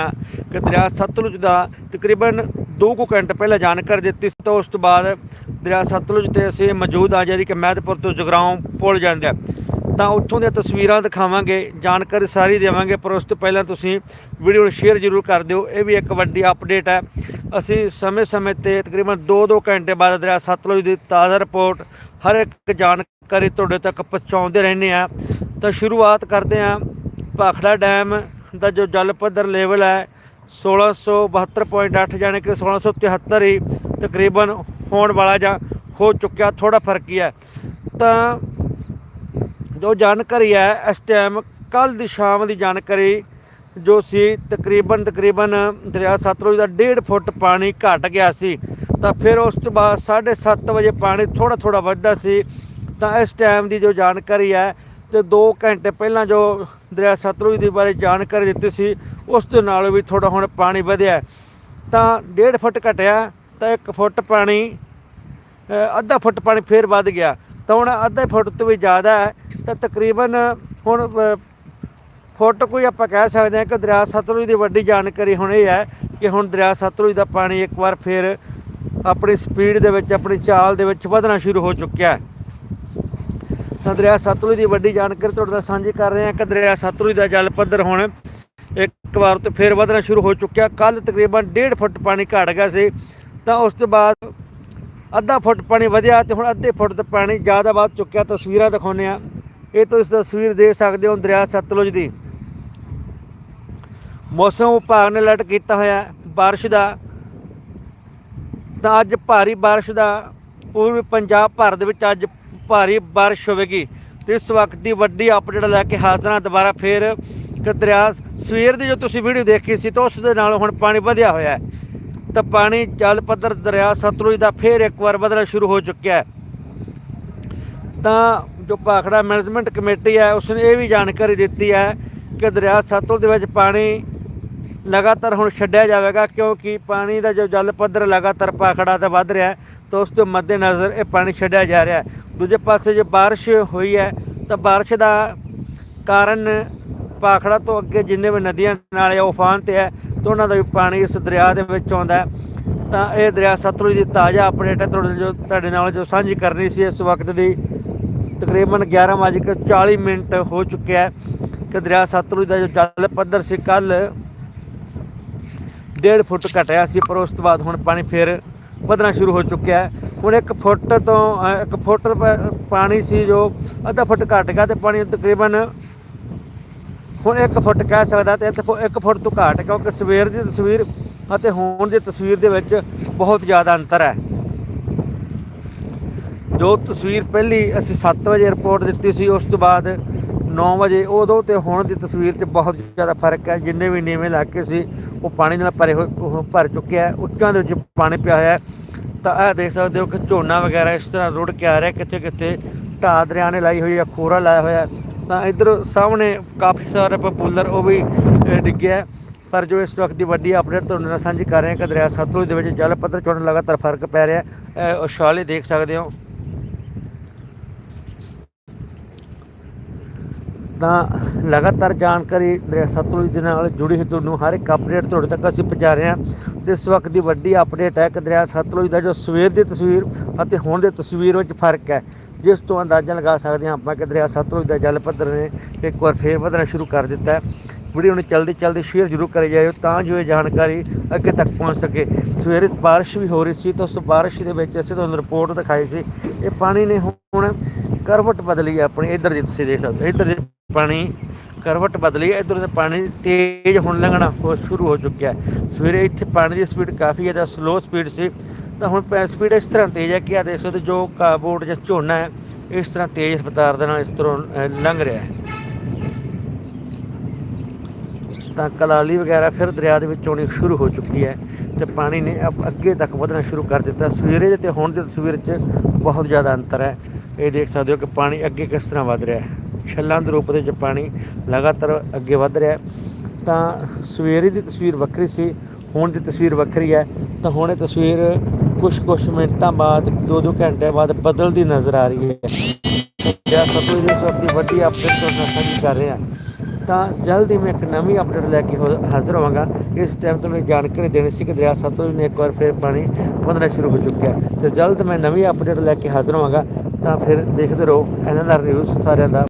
ਹਾਂ ਕਿ ਦਰਿਆ ਸਤਲੁਜ ਦਾ ਤਕਰੀਬਨ 2 ਕੁ ਘੰਟੇ ਪਹਿਲਾਂ ਜਾਣਕਾਰੀ ਦਿੱਤੀ ਸੀ ਤਾਂ ਉਸ ਤੋਂ ਬਾਅਦ ਦਰਿਆ ਸਤਲੁਜ ਤੇ ਅਸੀਂ ਮੌਜੂਦ ਆ ਜਿਹੜੀ ਕਿ ਮਹਿਦਪੁਰ ਤੋਂ ਜਗਰਾਉਂ ਪੁਲ ਜਾਂਦਾ ਤਾਂ ਉੱਥੋਂ ਦੀਆਂ ਤਸਵੀਰਾਂ ਦਿਖਾਵਾਂਗੇ, ਜਾਣਕਾਰੀ ਸਾਰੀ ਦੇਵਾਂਗੇ, ਪਰ ਉਸ ਤੋਂ ਪਹਿਲਾਂ ਤੁਸੀਂ ਵੀਡੀਓ ਨੂੰ ਸ਼ੇਅਰ ਜ਼ਰੂਰ ਕਰ ਦਿਓ। ਇਹ ਵੀ ਇੱਕ ਵੱਡੀ ਅਪਡੇਟ ਹੈ। ਅਸੀਂ ਸਮੇਂ-ਸਮੇਂ ਤੇ ਤਕਰੀਬਨ 2-2 ਘੰਟੇ ਬਾਅਦ ਦਰਿਆ ਸਤਲੁਜ ਦੀ ਤਾਜ਼ਾ ਰਿਪੋਰਟ ਹਰ ਇੱਕ ਜਾਣਕਾਰੀ ਤੁਹਾਡੇ ਤੱਕ ਪਹੁੰਚਾਉਂਦੇ ਰਹਿੰਦੇ ਆ। ਤਾਂ ਸ਼ੁਰੂਆਤ ਕਰਦੇ ਆ ਭਾਖੜਾ ਡੈਮ ਦਾ ਜੋ ਜਲ ਪੱਧਰ ਲੈਵਲ ਹੈ 1672.8 ਜਾਣੀ ਕਿ 1673 ਹੀ ਤਕਰੀਬਨ ਹੋਣ ਵਾਲਾ ਜਾਂ ਹੋ ਚੁੱਕਿਆ ਥੋੜਾ ਫ਼ਰਕ ਹੀ ਹੈ। ਤਾਂ ਜੋ ਜਾਣਕਾਰੀ ਹੈ, ਇਸ ਟਾਈਮ ਕੱਲ ਦੀ ਸ਼ਾਮ ਦੀ ਜਾਣਕਾਰੀ ਜੋ ਸੀ, ਤਕਰੀਬਨ ਤਕਰੀਬਨ ਦਰਿਆ ਸਤਲੁਜ ਦਾ 1.5 ਫੁੱਟ ਪਾਣੀ ਘਟ ਗਿਆ ਸੀ। ਤਾਂ ਫਿਰ ਉਸ ਤੋਂ ਬਾਅਦ 7:30 ਵਜੇ ਪਾਣੀ ਥੋੜਾ ਥੋੜਾ ਵੱਧਦਾ ਸੀ। ਤਾਂ ਇਸ ਟਾਈਮ ਦੀ ਜੋ ਜਾਣਕਾਰੀ ਹੈ ਤੇ 2 ਘੰਟੇ ਪਹਿਲਾਂ ਜੋ ਦਰਿਆ ਸਤਲੁਜ ਦੇ ਬਾਰੇ ਜਾਣਕਾਰੀ ਦਿੱਤੀ ਸੀ, ਉਸ ਦੇ ਨਾਲ ਵੀ ਥੋੜਾ ਹੁਣ ਪਾਣੀ ਵਧਿਆ। ਤਾਂ 1.5 ਫੁੱਟ ਘਟਿਆ, ਤਾਂ 1 ਫੁੱਟ ਪਾਣੀ ਅੱਧਾ ਫੁੱਟ ਪਾਣੀ ਫੇਰ ਵੱਧ ਗਿਆ। ਤਾਂ ਹੁਣ ਅੱਧੇ ਫੁੱਟ ਤੋਂ ਵੀ ਜ਼ਿਆਦਾ ਹੈ, ਤਾਂ ਤਕਰੀਬਨ ਹੁਣ ਫੁੱਟ ਕੋਈ ਆਪਾਂ ਕਹਿ ਸਕਦੇ ਹਾਂ ਕਿ ਦਰਿਆ ਸਤਲੁਜ ਦੀ ਵੱਡੀ ਜਾਣਕਾਰੀ ਹੁਣ ਇਹ ਹੈ ਕਿ ਹੁਣ ਦਰਿਆ ਸਤਲੁਜ ਦਾ ਪਾਣੀ ਇੱਕ ਵਾਰ ਫੇਰ ਆਪਣੀ ਸਪੀਡ ਦੇ ਵਿੱਚ, ਆਪਣੀ ਚਾਲ ਦੇ ਵਿੱਚ ਵਧਣਾ ਸ਼ੁਰੂ ਹੋ ਚੁੱਕਿਆ ਹੈ। ਤਾਂ ਦਰਿਆ ਸਤਲੁਜ ਦੀ ਵੱਡੀ ਜਾਣਕਾਰੀ ਤੁਹਾਡੇ ਨਾਲ ਸਾਂਝੀ ਕਰ ਰਹੇ ਹਾਂ। ਕਿ ਦਰਿਆ ਸਤਲੁਜ ਦਾ ਜਲ ਪੱਧਰ ਹੁਣ ਇੱਕ ਵਾਰ ਤੋਂ ਫੇਰ ਵਧਣਾ ਸ਼ੁਰੂ ਹੋ ਚੁੱਕਿਆ। ਕੱਲ ਤਕਰੀਬਨ 1.5 ਫੁੱਟ ਪਾਣੀ ਘਟ ਗਿਆ ਸੀ। ਤਾਂ ਉਸ ਤੋਂ ਬਾਅਦ ਅੱਧਾ ਫੁੱਟ ਪਾਣੀ ਵਧਿਆ ਤੇ ਹੁਣ ਅੱਧੇ ਫੁੱਟ ਤੇ ਪਾਣੀ ਜ਼ਿਆਦਾ ਵੱਧ ਚੁੱਕਿਆ। ਤਸਵੀਰਾਂ ਦਿਖਾਉਂਦੇ ਆ ਇਹ ਤੁਸੀਂ ਤਸਵੀਰ ਦੇਖ ਸਕਦੇ ਹੋ ਦਰਿਆ ਸਤਲੁਜ ਦੀ। ਮੌਸਮ ਵਿਭਾਗ ਨੇ ਅਲਰਟ ਕੀਤਾ ਹੋਇਆ ਹੈ ਬਾਰਿਸ਼ ਦਾ। ਤਾਂ ਅੱਜ ਭਾਰੀ ਬਾਰਿਸ਼ ਦਾ ਪੂਰਬੀ ਪੰਜਾਬ ਭਰ ਦੇ ਵਿੱਚ ਅੱਜ ਭਾਰੀ ਬਾਰਿਸ਼ ਹੋਵੇਗੀ ਤੇ ਇਸ ਵਕਤ ਦੀ ਵੱਡੀ ਅਪਡੇਟ ਲੈ ਕੇ ਹਾਜ਼ਰ ਹਾਂ ਦੁਬਾਰਾ ਫੇਰ ਕਿ ਦਰਿਆ ਸਵੇਰ ਦੀ ਜੋ ਤੁਸੀਂ ਵੀਡੀਓ ਦੇਖੀ ਸੀ ਤਾਂ ਉਸ ਦੇ ਨਾਲ ਹੁਣ ਪਾਣੀ ਵਧਿਆ ਹੋਇਆ ਹੈ। ਤਾਂ ਪਾਣੀ ਜਲ ਪੱਧਰ ਦਰਿਆ ਸਤਲੁਜ ਦਾ ਫੇਰ ਇੱਕ ਵਾਰ ਵਧਣਾ ਸ਼ੁਰੂ ਹੋ ਚੁੱਕਿਆ ਹੈ। ਤਾਂ ਜੋ ਭਾਖੜਾ ਮੈਨੇਜਮੈਂਟ ਕਮੇਟੀ ਹੈ, ਉਸ ਨੇ ਇਹ ਵੀ ਜਾਣਕਾਰੀ ਦਿੱਤੀ ਹੈ ਕਿ ਦਰਿਆ ਸਤਲੁਜ ਦੇ ਵਿੱਚ ਪਾਣੀ ਲਗਾਤਾਰ ਹੁਣ ਛੱਡਿਆ ਜਾਵੇਗਾ ਕਿਉਂਕਿ ਪਾਣੀ ਦਾ ਜੋ ਜਲ ਪੱਧਰ ਲਗਾਤਾਰ ਭਾਖੜਾ ਦਾ ਵੱਧ ਰਿਹਾ ਹੈ, ਤਾਂ ਉਸ ਤੋਂ ਮੱਦੇਨਜ਼ਰ ਇਹ ਪਾਣੀ ਛੱਡਿਆ ਜਾ ਰਿਹਾ ਹੈ। ਦੂਜੇ ਪਾਸੇ ਜੇ ਬਾਰਿਸ਼ ਹੋਈ ਹੈ, ਤਾਂ ਬਾਰਿਸ਼ ਦਾ ਕਾਰਨ ਪਾਖੜਾ ਤੋਂ ਅੱਗੇ ਜਿੰਨੇ ਵੀ ਨਦੀਆਂ ਨਾਲੇ ਉਫਾਨ ਤੇ ਹੈ ਤਾਂ ਉਹਨਾਂ ਦਾ ਵੀ ਪਾਣੀ ਇਸ ਦਰਿਆ ਦੇ ਵਿੱਚ ਆਉਂਦਾ ਤਾਂ ਇਹ ਦਰਿਆ ਸਤਲੁਜ ਦੀ ਤਾਜ਼ਾ ਅਪਡੇਟ ਹੈ, ਤੁਹਾਡੇ ਜੋ, ਤੁਹਾਡੇ ਨਾਲ ਜੋ ਸਾਂਝੀ ਕਰਨੀ ਸੀ ਇਸ ਵਕਤ ਦੀ, ਤਕਰੀਬਨ 11:40 ਮਿੰਟ ਹੋ ਚੁੱਕਿਆ ਹੈ ਕਿ ਦਰਿਆ ਸਤਲੁਜ ਦਾ ਜੋ ਜਲ ਪੱਧਰ ਸੀ ਕੱਲ 1.5 ਫੁੱਟ ਘਟਿਆ ਸੀ, ਪਰ ਉਸ ਤੋਂ ਬਾਅਦ ਹੁਣ ਪਾਣੀ ਫੇਰ ਵਧਣਾ ਸ਼ੁਰੂ ਹੋ ਚੁੱਕਿਆ ਹੈ। ਹੁਣ 1 ਫੁੱਟ ਤੋਂ 1 ਫੁੱਟ ਪਾਣੀ ਸੀ ਜੋ ਅੱਧਾ ਫੁੱਟ ਘਟ ਗਿਆ ਤੇ ਪਾਣੀ ਤਕਰੀਬਨ ਹੁਣ 1 ਫੁੱਟ ਕਹਿ ਸਕਦਾ ਤੇ 1 ਫੁੱਟ ਤੋਂ ਘੱਟ, ਕਿਉਂਕਿ ਸਵੇਰ ਦੀ ਤਸਵੀਰ ਅਤੇ ਹੁਣ ਦੀ ਤਸਵੀਰ ਦੇ ਵਿੱਚ ਬਹੁਤ ਜ਼ਿਆਦਾ ਅੰਤਰ ਹੈ। ਜੋ ਤਸਵੀਰ ਪਹਿਲੀ ਅਸੀਂ 7 ਵਜੇ ਰਿਪੋਰਟ ਦਿੱਤੀ ਸੀ, ਉਸ ਤੋਂ ਬਾਅਦ 9 ਵਜੇ, ਉਦੋਂ ਤੇ ਹੁਣ ਦੀ ਤਸਵੀਰ 'ਚ ਬਹੁਤ ਜ਼ਿਆਦਾ ਫ਼ਰਕ ਹੈ। ਜਿੰਨੇ ਵੀ ਨੀਵੇਂ ਇਲਾਕੇ ਸੀ, ਉਹ ਪਾਣੀ ਨਾਲ ਭਰੇ ਹੋਏ ਭਰ ਚੁੱਕਿਆ ਹੈ। ਉੱਚਾਂ ਦੇ ਵਿੱਚ ਪਾਣੀ ਪਿਆ ਹੋਇਆ ਹੈ। ਤਾਂ ਇਹ ਦੇਖ ਸਕਦੇ ਹੋ ਕਿ ਝੋਨਾ ਵਗੈਰਾ ਇਸ ਤਰ੍ਹਾਂ ਰੁੜ ਕੇ ਆ ਰਿਹਾ, ਕਿੱਥੇ ਕਿੱਥੇ ਢਾਹ ਦਰਿਆ ਨੇ ਲਾਈ ਹੋਈ ਹੈ ਖੋਰਾ ਲਾਇਆ ਹੋਇਆ। ਤਾਂ ਇਧਰ ਸਾਹਮਣੇ ਕਾਫੀ ਸਾਰੇ ਪਪੂਲਰ, ਉਹ ਵੀ ਡਿੱਗਿਆ ਪਰ ਜੋ ਇਸ ਵਕਤ ਦੀ ਵੱਡੀ ਅਪਡੇਟ ਤੁਹਾਡੇ ਨਾਲ ਸਾਂਝੀ ਕਰ ਰਹੇ ਹਾਂ ਕਿ ਦਰਿਆ ਸਤਲੁਜ ਦੇ ਵਿੱਚ ਜਲ ਪੱਧਰ ਚੋਂ ਲਗਾਤਾਰ ਫ਼ਰਕ ਪੈ ਰਿਹਾ। ਹੈ ਇਹ ਉਛਾਲੇ ਦੇਖ ਸਕਦੇ ਹੋ। ਤਾਂ ਲਗਾਤਾਰ ਜਾਣਕਾਰੀ ਦਰਿਆ ਸਤਲੁਜ ਦੇ ਨਾਲ ਜੁੜੀ ਹੋਈ ਤੁਹਾਨੂੰ ਹਰ ਇੱਕ ਅਪਡੇਟ ਤੁਹਾਡੇ ਤੱਕ ਅਸੀਂ ਪਹੁੰਚਾ ਰਹੇ ਹਾਂ। ਤੇ ਇਸ ਵਕਤ ਦੀ ਵੱਡੀ ਅਪਡੇਟ ਹੈ ਕਿ ਦਰਿਆ ਸਤਲੁਜ ਦਾ ਜੋ ਸਵੇਰ ਦੀ ਤਸਵੀਰ ਅਤੇ ਹੁਣ ਦੀ ਤਸਵੀਰ ਵਿੱਚ ਫ਼ਰਕ ਹੈ। ਜਿਸ ਤੋਂ ਅੰਦਾਜ਼ਾ ਲਗਾ ਸਕਦੇ ਹਾਂ, ਆਪਾਂ ਕਿ ਦਰਿਆ ਸਤਲੁਜ ਦਾ ਜਲ ਪੱਧਰ ਨੇ ਇੱਕ ਵਾਰ ਫੇਰ ਵਧਣਾ ਸ਼ੁਰੂ ਕਰ ਦਿੱਤਾ ਹੈ। ਵੀਡੀਓ ਨੂੰ ਚਲਦੀ ਚਲਦੀ ਸ਼ੇਅਰ ਜ਼ਰੂਰ ਕਰੀ ਜਾਇਓ ਤਾਂ ਜੋ ਇਹ ਜਾਣਕਾਰੀ ਅੱਗੇ ਤੱਕ ਪਹੁੰਚ ਸਕੇ। ਸਵੇਰੇ ਬਾਰਿਸ਼ ਵੀ ਹੋ ਰਹੀ ਸੀ ਤਾਂ ਉਸ ਬਾਰਿਸ਼ ਦੇ ਵਿੱਚ ਅਸੀਂ ਤੁਹਾਨੂੰ ਰਿਪੋਰਟ ਦਿਖਾਈ ਸੀ। ਇਹ ਪਾਣੀ ਨੇ ਹੁਣ ਕਰਵਟ ਬਦਲੀ ਹੈ ਆਪਣੀ। ਇੱਧਰ ਦੀ ਤੁਸੀਂ ਦੇਖ ਸਕਦੇ ਇੱਧਰ ਦੀ ਪਾਣੀ ਕਰਵਟ ਬਦਲੀ ਹੈ ਇੱਧਰ ਪਾਣੀ ਤੇਜ਼ ਹੁਣ ਲੰਘਣਾ ਹੋ ਸ਼ੁਰੂ ਹੋ ਚੁੱਕਿਆ ਹੈ। ਸਵੇਰੇ ਇੱਥੇ ਪਾਣੀ ਦੀ ਸਪੀਡ ਕਾਫੀ ਜ਼ਿਆਦਾ ਸਲੋ ਸਪੀਡ ਸੀ, ਤਾਂ ਹੁਣ ਸਪੀਡ ਇਸ ਤਰ੍ਹਾਂ ਤੇਜ਼ ਹੈ ਕਿ ਆ ਦੇਖ ਸਕਦੇ ਹੋ ਜੋ ਕਾਬੋਰਡ ਜਾਂ ਝੋਨਾ ਹੈ, ਇਸ ਤਰ੍ਹਾਂ ਤੇਜ਼ ਰਫ਼ਤਾਰ ਦੇ ਨਾਲ ਇਸ ਤਰ੍ਹਾਂ ਲੰਘ ਰਿਹਾ ਹੈ। ਤਾਂ ਕਲਾਲੀ ਵਗੈਰਾ ਫਿਰ ਦਰਿਆ ਦੇ ਵਿੱਚ ਆਉਣੀ ਸ਼ੁਰੂ ਹੋ ਚੁੱਕੀ ਹੈ ਤੇ ਪਾਣੀ ਨੇ ਅੱਗੇ ਤੱਕ ਵਧਣਾ ਸ਼ੁਰੂ ਕਰ ਦਿੱਤਾ। ਸਵੇਰੇ ਦੇ ਤੇ ਹੁਣ ਦੀ ਤਸਵੀਰ 'ਚ ਬਹੁਤ ਜ਼ਿਆਦਾ ਅੰਤਰ ਹੈ। ਇਹ ਦੇਖ ਸਕਦੇ ਹੋ ਕਿ ਪਾਣੀ ਅੱਗੇ ਕਿਸ ਤਰ੍ਹਾਂ ਵਧ ਰਿਹਾ ਹੈ। ਛੱਲਾਂ ਦੇ ਰੂਪ ਦੇ ਵਿੱਚ ਪਾਣੀ ਲਗਾਤਾਰ ਅੱਗੇ ਵਧ ਰਿਹਾ ਤਾਂ ਸਵੇਰੇ ਦੀ ਤਸਵੀਰ ਵੱਖਰੀ ਸੀ, ਹੁਣ ਦੀ ਤਸਵੀਰ ਵੱਖਰੀ ਹੈ। ਤਾਂ ਹੁਣ ਇਹ ਤਸਵੀਰ ਕੁਝ ਕੁਝ ਮਿੰਟਾਂ ਬਾਅਦ, ਦੋ ਦੋ ਘੰਟੇ ਬਾਅਦ ਬਦਲਦੀ ਨਜ਼ਰ ਆ ਰਹੀ ਹੈ। ਜਾਂ ਸਤਲੁਜ ਇਸ ਵਕਤ ਦੀ ਵੱਡੀ ਅਪਡੇਟ ਤੋਂ ਸਾਂਝੀ ਕਰ ਰਹੇ। ਹਾਂ ਤਾਂ ਜਲਦੀ ਮੈਂ ਇੱਕ ਨਵੀਂ ਅਪਡੇਟ ਲੈ ਕੇ ਹੋ- ਹਾਜ਼ਰ ਹੋਵਾਂਗਾ। ਇਸ ਟਾਈਮ ਤੁਹਾਨੂੰ ਮੈਂ ਜਾਣਕਾਰੀ ਦੇਣੀ ਸੀ ਕਿ ਦਰਿਆ ਸਤਲੁਜ ਨੇ ਇੱਕ ਵਾਰ ਫਿਰ ਪਾਣੀ ਵਧਣਾ ਸ਼ੁਰੂ ਹੋ ਚੁੱਕਿਆ ਤੇ ਜਲਦ ਮੈਂ ਨਵੀਂ ਅਪਡੇਟ ਲੈ ਕੇ ਹਾਜ਼ਰ ਹੋਵਾਂਗਾ। ਤਾਂ ਫਿਰ ਦੇਖਦੇ ਰਹੋ ਐਨਐਲਆਰ ਨਿਊਜ਼ ਸਾਰਿਆਂ ਦਾ